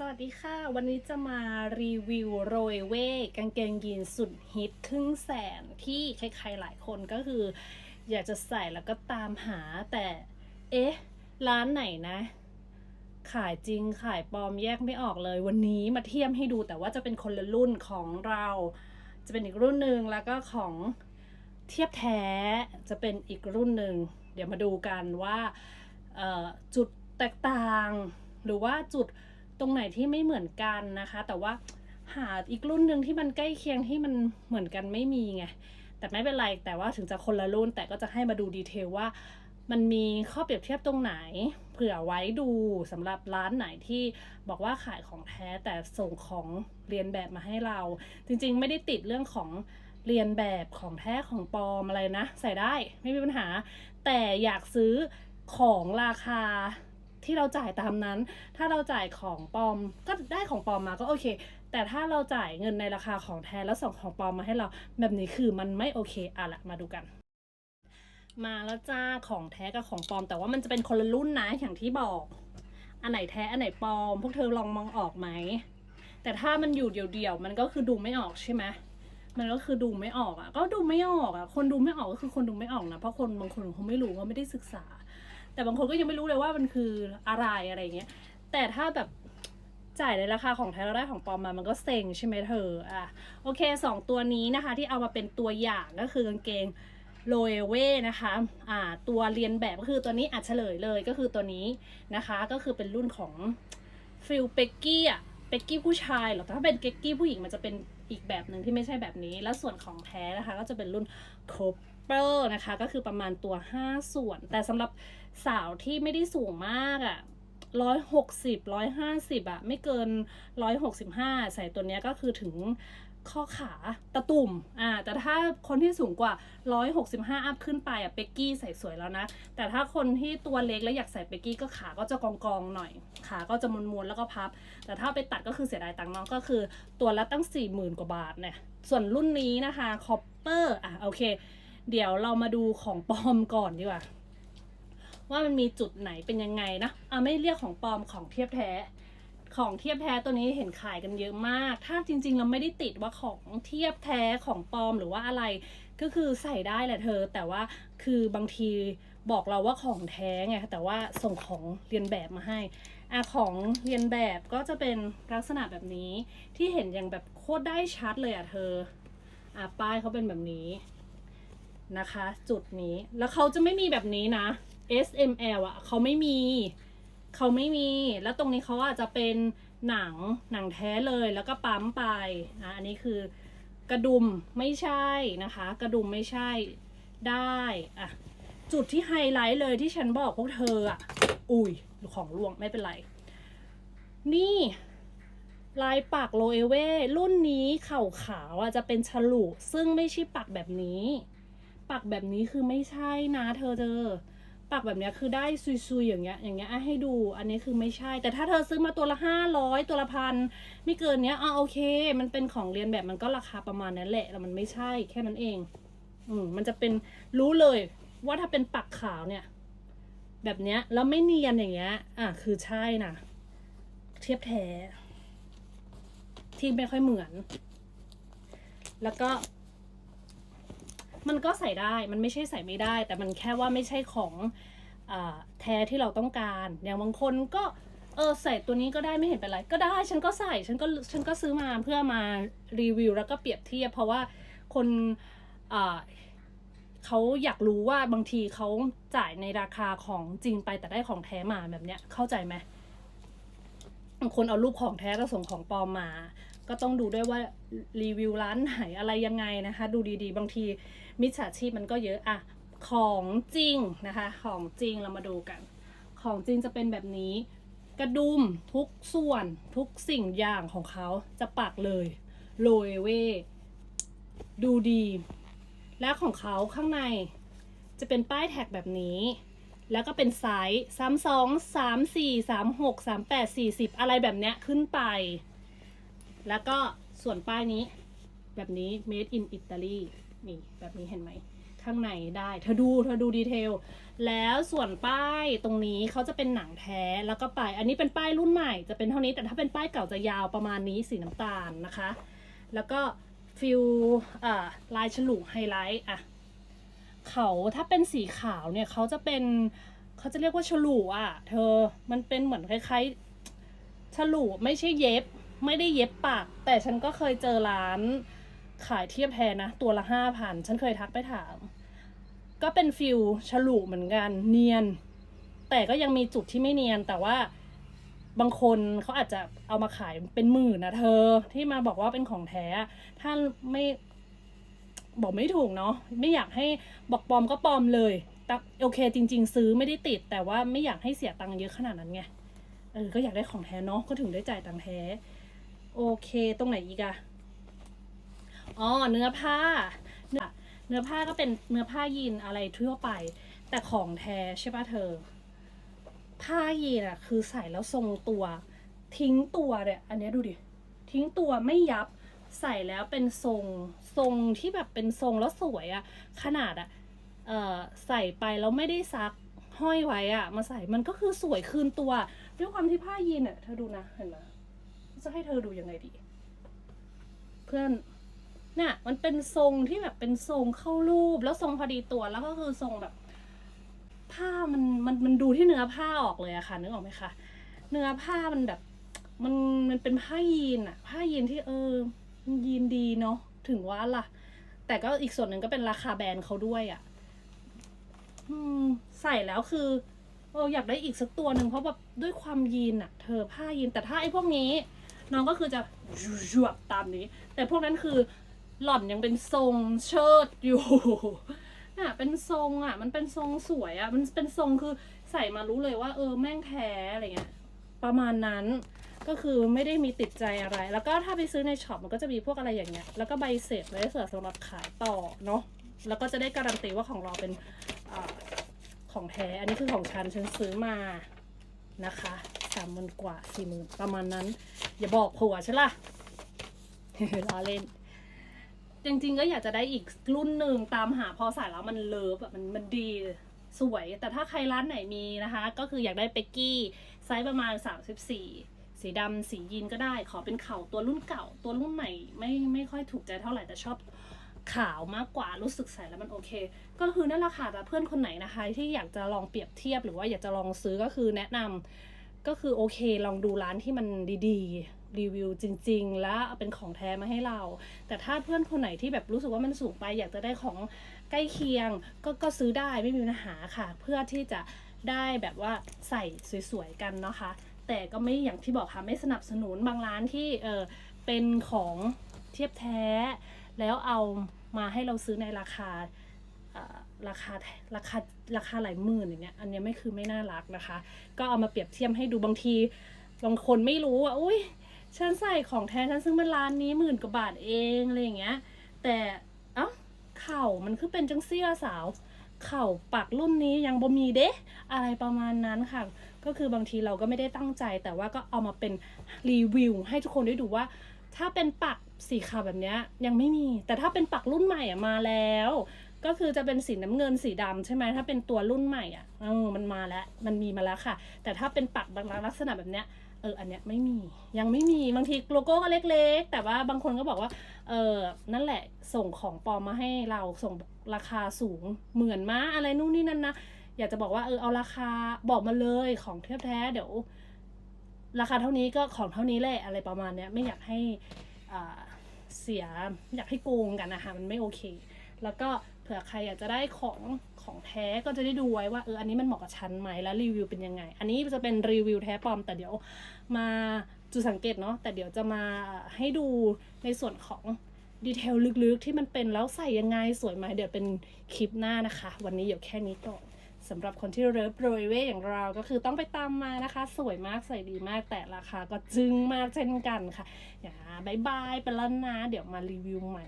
สวัสดีค่ะ วันนี้จะมารีวิวโรยเว่กางเกงยีนสุดฮิตครึ่งแสนที่ใครๆหลายคนก็คือ อยากจะใส่แล้วก็ตามหาแต่ เอ๊ะ ร้านไหนนะ ขายจริงขายปลอมแยกไม่ออกเลย วันนี้มาเทียมให้ดูแต่ว่าจะเป็นคนละรุ่นของเรา จะเป็นอีกรุ่นหนึ่งแล้วก็ของเทียบแท้จะเป็นอีกรุ่นหนึ่งเดี๋ยวมาดูกันว่าจุดแตกต่างหรือว่าจุด ตรงไหนที่ไม่เหมือนกันนะคะ แต่ว่าหาอีกรุ่นหนึ่งที่มันใกล้เคียงที่มันเหมือนกันไม่มีไงแต่ไม่เป็นไรแต่ว่าถึงจะคนละรุ่นแต่ก็จะให้มาดูดีเทลว่า มันมีข้อเปรียบเทียบตรงไหน เผื่อไว้ดูสำหรับร้านไหนที่บอกว่าขายของแท้แต่ส่งของเรียนแบบมาให้เรา จริงๆ ไม่ได้ติดเรื่องของเรียนแบบของแท้ของปลอมอะไรนะ ใส่ได้ไม่มีปัญหา แต่อยากซื้อของราคา ที่เราจ่ายตามนั้น ถ้าเราจ่ายของปลอมก็ได้ของปลอมมาก็โอเค แต่ถ้าเราจ่ายเงินในราคาของแท้แล้วส่งของปลอมมาให้เรา แบบนี้คือมันไม่โอเคอะละมาดูกันมาแล้วจ้าของแท้กับของปลอม แต่ว่ามันจะเป็นคนละรุ่นนะอย่างที่บอก อันไหนแท้อันไหนปลอม พวกเธอลองมองออกไหม แต่ถ้ามันอยู่เดี่ยวๆมันก็คือดูไม่ออกใช่ไหมมันก็คือดูไม่ออกอะ ก็ดูไม่ออกอะ คนดูไม่ออกก็คือคนดูไม่ออกนะเพราะคนบางคนเขาไม่รู้เขาไม่ได้ศึกษา แต่บางคนก็ยังไม่รู้เลยว่ามันคืออะไรอะไรเงี้ย แต่ถ้าแบบจ่ายในราคาของแท้แล้วได้ของปลอมมา มันก็เซ็งใช่ไหมเธอ อะ โอเคสองตัวนี้นะคะ ที่เอามาเป็นตัวอย่างก็คือกางเกงโลเอเว่นะคะ อ่า ตัวเรียนแบบก็คือตัวนี้อัดเฉลยเลยก็คือตัวนี้นะคะ ก็คือเป็นรุ่นของฟิลเปกกี้อะ เป็กกี้ผู้ชายหรอแต่ถ้าเป็นเก็กกี้ผู้หญิงมันจะเป็นอีกแบบหนึ่งที่ไม่ใช่แบบนี้ แล้วส่วนของแท้นะคะ ก็จะเป็นรุ่นโคเปอร์นะคะ ก็คือประมาณตัว 5 ส่วน แต่สำหรับสาวที่ไม่ได้สูงมากอะร้อยหกสิบร้อยห้าสิบอะไม่เกินร้อยหกสิบห้าใส่ตัวเนี้ยก็คือถึง ข้อขาตะตุ่มอ่าแต่ถ้าคนที่สูงกว่าร้อยหกสิบห้าอัพขึ้นไปอะเป็กกี้ใส่สวยแล้วนะ แต่ถ้าคนที่ตัวเล็กแล้วอยากใส่เป็กกี้ก็ขาก็จะกองกองๆหน่อย ขาก็จะมวนๆแล้วก็พับ แต่ถ้าไปตัดก็คือเสียดายตังค์เนาะก็คือ ตัวละตั้งสี่หมื่นกว่าบาทเนี่ยส่วนรุ่นนี้นะคะคอปเปอร์อะโอเค เดี๋ยวเรามาดูของปลอมก่อนดีกว่าว่ามันมีจุดไหนเป็นยังไงนะอะไม่เรียกของปลอมของเทียบแท้ ของเทียบแท้ตัวนี้เห็นขายกันเยอะมาก ถ้าจริง ๆ เราไม่ได้ติดว่าของเทียบแท้ของปลอมหรือว่าอะไร ก็คือใส่ได้แหละเธอ แต่ว่าคือบางทีบอกเราว่าของแท้ไงแต่ว่าส่งของเรียนแบบมาให้อะของเรียนแบบก็จะเป็นลักษณะแบบนี้ที่เห็นอย่างแบบโคตรได้ชัดเลยอะเธออะป้ายเขาเป็นแบบนี้นะคะ จุดนี้แล้วเขาจะไม่มีแบบนี้นะ S M L อะเขาไม่มี เขาไม่มี แล้วตรงนี้เขาอาจจะเป็นหนังหนังแท้เลยแล้วก็ปั๊มไปอะอันนี้คือกระดุมไม่ใช่นะคะ กระดุมไม่ใช่ได้อะจุดที่ไฮไลท์เลยที่ฉันบอกพวกเธออะอุ้ยของล่วงไม่เป็นไร นี่ลายปักโลเอเว่รุ่นนี้เข่าขาวอะจะเป็นฉลุซึ่งไม่ใช่ปักแบบนี้ ปักแบบนี้คือไม่ใช่นะเธอเธอ ปักแบบเนี้ยคือได้ซุยๆอย่างเงี้ยอย่างเงี้ยอะให้ดูอันนี้คือไม่ใช่ แต่ถ้าเธอซื้อมาตัวละห้าร้อยตัวละพันไม่เกินเนี้ยอะโอเค มันเป็นของเรียนแบบมันก็ราคาประมาณนั้นแหละแต่มันไม่ใช่แค่นั้นเอง อืมมันจะเป็นรู้เลยว่าถ้าเป็นปักขาวเนี่ย แบบเนี้ยแล้วไม่เนียนอย่างเงี้ยอะคือใช่นะเทียบแท้ที่ไม่ค่อยเหมือน แล้วก็ มันก็ใส่ได้มันไม่ใช่ใส่ไม่ได้ แต่มันแค่ว่าไม่ใช่ของอแท้ที่เราต้องการ อย่างบางคนก็เออใส่ตัวนี้ก็ได้ไม่เห็นเป็นไร ก็ได้ฉันก็ใส่ฉันก็ฉันก็ซื้อมาเพื่อมารีวิวแล้วก็เปรียบเทียบ เพราะว่าคนเขาอยากรู้ว่าบางทีเขาจ่ายในราคาของจริงไปแต่ได้ของแท้มาแบบเนี้ยเข้าใจไหมบางคนเอารูปของแท้แล้วส่งของปลอมมา ก็ต้องดูด้วยว่ารีวิวร้านไหนอะไรยังไงนะคะ ดูดีๆ บางทีมิจฉาชีพมันก็เยอะอะของจริงนะคะ ของจริงเรามาดูกัน ของจริงจะเป็นแบบนี้ กระดุมทุกส่วนทุกสิ่งอย่างของเขาจะปักเลยโรยเวดูดี และของเขาข้างในจะเป็นป้ายแท็กแบบนี้ แล้วก็เป็นไซส์สามสองสามสี่สามหกสามแปดสี่สิบอะไรแบบเนี้ยขึ้นไป แล้วก็ส่วนป้ายนี้ แบบนี้ made in Italy นี่แบบนี้เห็นไหม ข้างในได้เธอดูเธอดูดีเทล แล้วส่วนป้ายตรงนี้เขาจะเป็นหนังแท้แล้วก็ป้าย อันนี้เป็นป้ายรุ่นใหม่จะเป็นเท่านี้แต่ถ้าเป็นป้ายเก่าจะยาวประมาณนี้สีน้ำตาลนะคะ แล้วก็ฟิลลายฉลุไฮไลท์อะเขาถ้าเป็นสีขาวเนี่ยเขาจะเป็นเขาจะเรียกว่าฉลุอะ เธอมันเป็นเหมือนคล้ายๆฉลุไม่ใช่เย็บ ไม่ได้เย็บปาก แต่ฉันก็เคยเจอร้านขายเทียบแพนะ ตัวละห้าพันฉันเคยทักไปถาม ก็เป็นฟิลฉลุเหมือนกันเนียน แต่ก็ยังมีจุดที่ไม่เนียน แต่ว่าบางคนเขาอาจจะเอามาขายเป็นหมื่นนะเธอ ที่มาบอกว่าเป็นของแท้ ถ้าไม่บอกไม่ถูกเนาะไม่อยากให้บอกปลอมก็ปลอมเลยแต่โอเคจริง ๆ ซื้อไม่ได้ติด แต่ว่าไม่อยากให้เสียตังค์เยอะขนาดนั้นไงเออก็อยากได้ของแท้เนาะก็ถึงได้จ่ายตังค์แท้ โอเค ตรงไหนอีกอะอ๋อ เนื้อผ้า เนื้อผ้าก็เป็นเนื้อผ้ายีนอะไรทั่วไป แต่ของแท้ใช่ปะเธอ ผ้ายีนอะคือใส่แล้วทรงตัว ทิ้งตัวเนี่ย อันนี้ดูดิ ทิ้งตัวไม่ยับ ใส่แล้วเป็นทรง ทรงที่แบบเป็นทรงแล้วสวยอะขนาดอะเอ่อใส่ไปแล้วไม่ได้ซักห้อยไว้อะมาใส่มันก็คือสวยคืนตัว ด้วยความที่ผ้ายีนอะเธอดูนะ เห็นไหม จะให้เธอดูยังไงดี เพื่อนเนี่ยมันเป็นทรงที่แบบเป็นทรงเข้ารูป แล้วทรงพอดีตัวแล้วก็คือทรงแบบ ผ้ามันมันมันดูที่เนื้อผ้าออกเลยอะค่ะนึกออกไหมคะเนื้อผ้ามันแบบมันมันเป็นผ้ายีนอะผ้ายีนที่เออมันยีนดีเนาะถึงว่าล่ะ แต่ก็อีกส่วนหนึ่งก็เป็นราคาแบรนด์เขาด้วยอะอืมใส่แล้วคือเอออยากได้อีกสักตัวหนึ่งเพราะแบบด้วยความยีนอะเธอผ้ายีนแต่ถ้าไอ้พวกนี้ น้องก็คือจะหยวบตามนี้ แต่พวกนั้นคือหล่อนยังเป็นทรงเชิดอยู่น่ะเป็นทรงอะ มันเป็นทรงสวยอะ มันเป็นทรงคือใส่มารู้เลยว่า เออแม่งแท้อะไรเงี้ยประมาณนั้นก็คือไม่ได้มีติดใจอะไร แล้วก็ถ้าไปซื้อในช็อปมันก็จะมีพวกอะไรอย่างเงี้ย แล้วก็ใบเสร็จไว้เสือสำหรับขายต่อเนาะ แล้วก็จะได้การันตีว่าของเราเป็นอของแท้ อันนี้คือของฉันฉันซื้อมานะคะ สามหมื่นกว่าสี่หมื่นประมาณนั้น อย่าบอกผัวใช่ล่ะล้อเล่น จริงๆก็อยากจะได้อีกรุ่นหนึ่งตามหาพอใส่แล้วมันเลิฟแบบมันมันดีสวย แต่ถ้าใครร้านไหนมีนะคะ ก็คืออยากได้เป็กกี้ ไซส์ประมาณ 34 สีดำสียีนก็ได้ ขอเป็นเข่าตัวรุ่นเก่า ตัวรุ่นใหม่ไม่ไม่ค่อยถูกใจเท่าไหร่แต่ชอบขาวมากกว่ารู้สึกใส่แล้วมันโอเค ก็คือนั่นแหละค่ะแต่เพื่อนคนไหนนะคะ ที่อยากจะลองเปรียบเทียบหรือว่าอยากจะลองซื้อก็คือแนะนำ ก็คือโอเคลองดูร้านที่มันดีๆ รีวิวจริง ๆ แล้วเป็นของแท้มาให้เรา แต่ถ้าเพื่อนคนไหนที่แบบรู้สึกว่ามันสูงไป อยากจะได้ของใกล้เคียง ก็ก็ซื้อได้ไม่มีปัญหาค่ะ เพื่อที่จะได้แบบว่าใส่สวยๆกันนะคะ แต่ก็ไม่อย่างที่บอกค่ะไม่สนับสนุนบางร้านที่เออเป็นของเทียบแท้ แล้วเอามาให้เราซื้อในราคา ราคาราคาราคาหลายหมื่นอย่างเงี้ยอันเนี้ยไม่คือไม่น่ารักนะคะ ก็เอามาเปรียบเทียบให้ดูบางทีบางคนไม่รู้ว่าอุ้ยฉันใส่ของแท้ฉันซื้อมาร้านนี้หมื่นกว่าบาทเองอะไรอย่างเงี้ย แต่เอ้าเข่ามันคือเป็นจังเสี้ยสาว เข่าปักรุ่นนี้ยังบ่มีเด้อะไรประมาณนั้นค่ะ ก็คือบางทีเราก็ไม่ได้ตั้งใจ แต่ว่าก็เอามาเป็นรีวิวให้ทุกคนได้ดูว่า ถ้าเป็นปักสีขาวแบบเนี้ยยังไม่มี แต่ถ้าเป็นปักรุ่นใหม่อะมาแล้ว ก็คือจะเป็นสีน้ำเงินสีดำใช่ไหมถ้าเป็นตัวรุ่นใหม่อะเออมันมาแล้วมันมีมาแล้วค่ะ แต่ถ้าเป็นปักบางลักษณะแบบเนี้ยเอออันเนี้ยไม่มียังไม่มีบางทีโลโก้ก็เล็ก ๆ แต่ว่าบางคนก็บอกว่าเออนั่นแหละส่งของปลอมมาให้เราส่งราคาสูงเหมือนมาอะไรนู่นนี่นั่นนะอยากจะบอกว่าเออเอาราคาบอกมาเลยของเทียบแท้เดี๋ยว ราคาเท่านี้ก็ของเท่านี้แหละอะไรประมาณเนี้ยไม่อยากให้อ่าเสียอยากให้โกงกันนะคะมันไม่โอเค แล้วก็ เผื่อใครอยากจะได้ของของแท้ก็จะได้ดูไว้ว่าเอออันนี้มันเหมาะกับฉันไหมแล้วรีวิวเป็นยังไง อันนี้จะเป็นรีวิวแท้ปลอม แต่เดี๋ยวมาจุดสังเกตเนาะแต่เดี๋ยวจะมาให้ดูในส่วนของดีเทลลึกๆ ที่มันเป็นแล้วใส่ยังไงสวยไหมเดี๋ยวเป็นคลิปหน้านะคะ วันนี้เดี๋ยวแค่นี้ก่อนสำหรับคนที่เริฟโรยเว่อย่างเราก็คือต้องไปตามมานะคะ สวยมากใส่ดีมากแต่ราคาก็จึ้งมากเช่นกันค่ะอย่าบายบายไปแล้วนะ เดี๋ยวมารีวิวใหม่